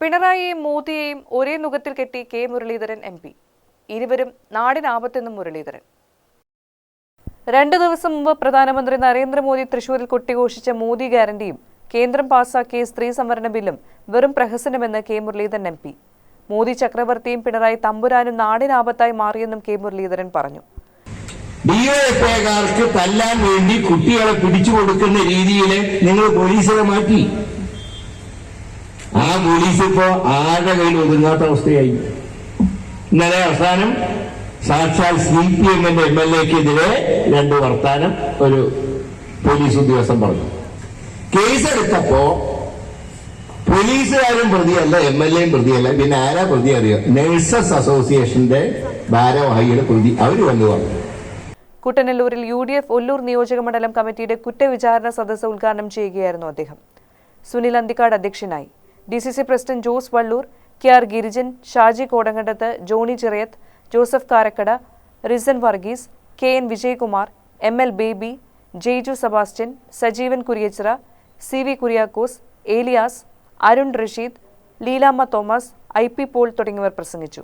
പിണറായിയെയും മോദിയെയും ഒരേ നുഖത്തിൽ കെട്ടി K Muraleedharan M P. ഇരുവരും നാടിനാപത്തെന്നും മുരളീധരൻ. രണ്ട് ദിവസം മുമ്പ് പ്രധാനമന്ത്രി നരേന്ദ്രമോദി തൃശൂരിൽ കൊട്ടിഘോഷിച്ച മോദി ഗ്യാരണ്ടിയും കേന്ദ്രം പാസാക്കിയ സ്ത്രീ സംവരണ ബില്ലും വെറും പ്രഹസനമെന്ന് K Muraleedharan M P. Modi ചക്രവർത്തിയും Pinarayi തമ്പുരാനും നാടിനാപത്തായി മാറിയെന്നും കെ മുരളീധരൻ പറഞ്ഞു. ഡിവൈഎഫ്ഐക്കാർക്ക് തല്ലാൻ വേണ്ടി കുട്ടികളെ പിടിച്ചു കൊടുക്കുന്ന രീതിയിൽ നിങ്ങൾ പോലീസിനെ മാറ്റി. പോലീസ് ഇപ്പോ ആരുടെ കയ്യിൽ ഒതുങ്ങാത്ത അവസ്ഥയായി. ഇന്നലെ അവസാനം സാക്ഷാൽ സി പി എമ്മിന്റെ എം എൽ എക്കെതിരെ രണ്ട് വർത്താനം ഒരു പോലീസ് ഉദ്യോഗസ്ഥൻ പറഞ്ഞു. കേസെടുത്തപ്പോ പോലീസുകാരും പ്രതിയല്ല എം എൽ എയും പ്രതിയല്ല പിന്നെ ആരാ പ്രതി അറിയാം? നഴ്സസ് അസോസിയേഷന്റെ ഭാരവാഹിയുടെ പ്രതി അവർ വന്നു പറഞ്ഞു. കുട്ടനെല്ലൂരിൽ യു ഡി എഫ് ഒല്ലൂർ നിയോജക മണ്ഡലം കമ്മിറ്റിയുടെ കുറ്റവിചാരണ സദസ്സ് ഉദ്ഘാടനം ചെയ്യുകയായിരുന്നു അദ്ദേഹം. സുനിൽ അന്തിക്കാട് അധ്യക്ഷനായി. D C C president Jose Vallur K R Girijan Shaji Kodankandath Johny Chirayath Joseph Karakkada Rison Varghese K N Vijayakumar M L Baby Jaiju Sebastian Sajeevan Kuriachira C V Kuriakose Elias Arun Rasheed Leelamma Thomas I P Paul തുടങ്ങിയവർ പ്രസംഗിച്ചു.